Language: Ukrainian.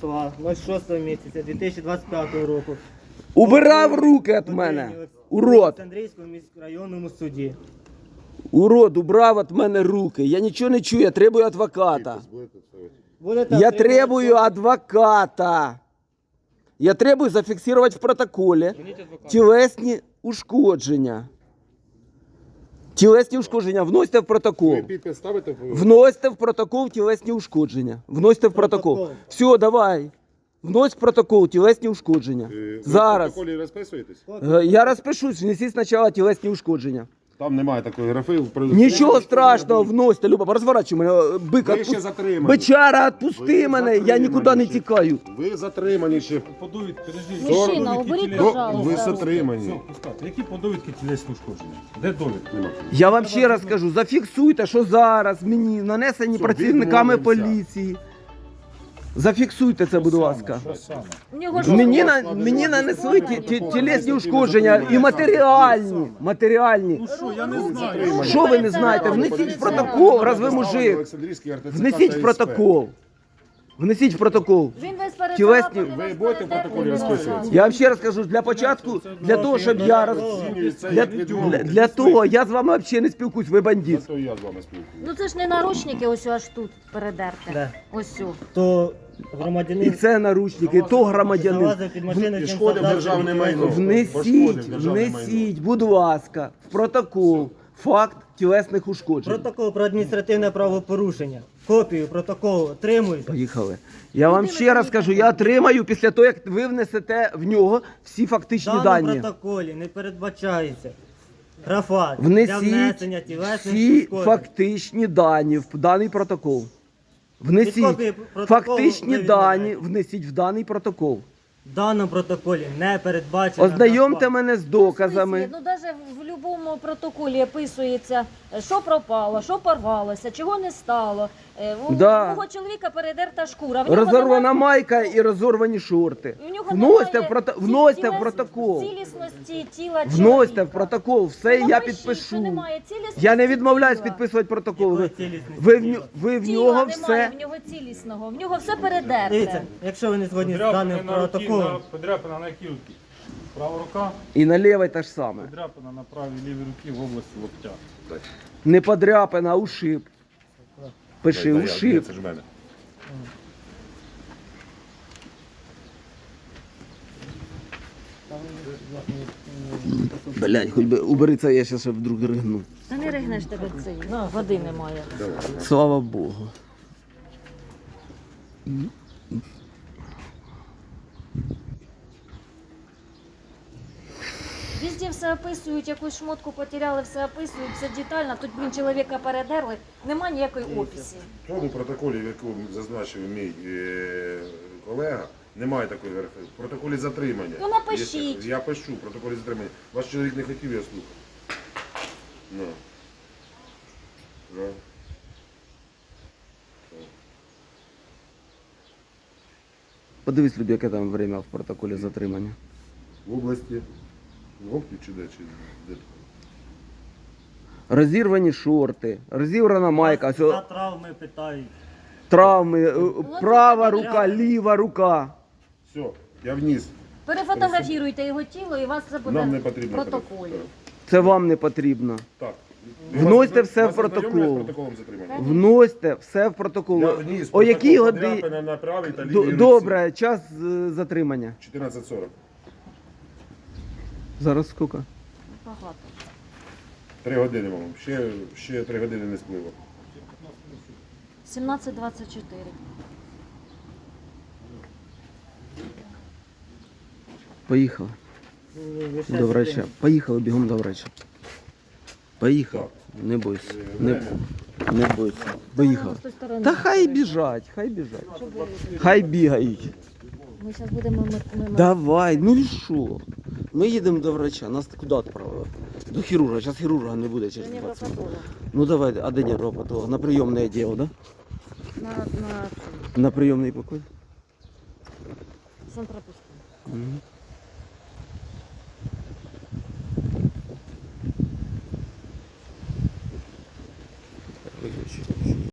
числа 06 місяця 2025 року. Убирав руки від мене. Урод. В Андрійському міськрайонному суді. Урод, убрав від мене руки. Я нічого не чую, я требую адвоката. Будете Я отримувати требую адвоката. Я требую зафіксувати в протоколі тілесні ушкодження. Тілесні ушкодження вносьте в протокол. Ви підпис ставите? в- Вносьте в протокол тілесні ушкодження. Вносьте в протокол. Протокол. Все, давай. Внось в протокол тілесні ушкодження. Е, ви Зараз. Протоколі розписуєтесь? Е, Я розпишусь, внесіть спочатку тілесні ушкодження. Там немає такої графи. Нічого страшного, вносьте, Люба, розворачуй мене. е, Бик, Ви отпу- ще затримані. Бичара, відпусти Ви мене, я затримані нікуди не ще. тікаю. Ви затримані ще. Подовід, подождіть. Мужчина, уберіть, пожалуйста. Ви затримані. пускайте. Які подовідки тілесні ушкодження? Де довідки? Я вам ще раз кажу, зафіксуйте, що зараз мені нанесені Все, працівниками відмовимося. поліції. Зафіксуйте це, будь ласка. Нього ж Мені, на, мені нанесли ті- ті- тілесні ушкодження і матеріальні. Матеріальні. Ну що, я не знаю. Що ви не знаєте? Внесіть в протокол, раз ви мужик. Внесіть в протокол. Внесіть в протокол. Він весь перед Тілесні- Ви будете в протоколі розписуватися? Я вам ще раз кажу, для початку, для того, щоб я роз... Для, для, для того, я з вами взагалі не спілкуюсь, ви бандит. Зато я з вами спілкуюся. Ну це ж не наручники, ось аж тут передерте. Де? Ось. То І громадянин це наручники, то громадянин. залазив під машину, чим завдав державне майно. Внесіть, державне внесіть, будь ласка, в протокол факт тілесних ушкоджень. Протокол про адміністративне правопорушення. Копію протоколу отримуєте. Поїхали. Я вам ще раз кажу, я отримаю після того, як ви внесете в нього всі В фактичні даному дані. протоколі не передбачається графа для Внесіть внесення тілесних всі ушкоджень. фактичні дані в даний протокол. Внесіть фактичні дані, внесіть в даний протокол. В даному протоколі не передбачено Ознайомте мене з Ну, доказами. Ну навіть в будь-якому протоколі описується, що пропало, що порвалося, чого не стало. Е, У Да. мого чоловіка передерта шкура. В нього Розорвана немає- майка і розорвані шорти. в нього Вносьте немає в, прото... ці- вносьте в протокол. Цілісності тіла Вносьте в чоловіка. протокол, все я напишіть, що підпишу. немає цілісності Я не відмовляюсь тіла. підписувати протокол. Ви, Якої цілісності ви, в, тіла? ню- ви в Тіла нього немає все. в нього цілісного, в нього все передерте. Дивіться, якщо ви не згодні з даним на протоколом, на- подряпина на руці? Права рука, І на лівій те ж саме. подряпина на правій лівій руці в області локтя. Не подряпина, а ушиб. Пиши, Дай, дай, ушиб. Це ж в мене. Блять, хоч би убери це, я зараз вдруг ригну. Та не ригнеш тебе цей, води немає. Слава Богу. Везде все описують, якусь шмотку потеряли, все описують, все детально. Тут, блін, чоловіка передерли, нема ніякої описі. В тому протоколі, в якому зазначив мій е, колега, немає такої графи. В протоколі затримання. Ну, напишіть. Є- Я пишу в протоколі затримання. Ваш чоловік не хотів, я слухав. Ну. Да. Подивись, Любі, яке там время в протоколі затримання. В області. В чи де? Чи де? Розірвані шорти, розірвана майка, за травми питають. травми, е, права рука, ліва рука. Все, я вніс. Перефотографіруйте його тіло і у вас це буде Нам не в потрібно. протоколі. Це вам не потрібно. Так. Вносьте все в протокол. ознайомлюють з протоколом затримання? Вносьте все в протокол. Я вніс. О якій годині? подряпина на правій та лівій руці. Добре, час е, затримання. 14.40. Зараз скільки? Багато. Три години, мам. Ще, ще три години не спливо. 17.24. Поїхали. До врача. Поїхали бігом до врача. Поїхали. Не бойся. Не, не бойся. Поїхали. З тої сторони. Та хай біжать, хай біжать. Хай бігають. Ми зараз будемо мимо- Давай, ну і що? Ми їдемо до врача, нас куди відправили? До хірурга, зараз хірурга не буде через 20 минут. Ну давай, а де невропатолог? На прийомне діло, да? На, на На прийомний покой. санпропуск. Мгм.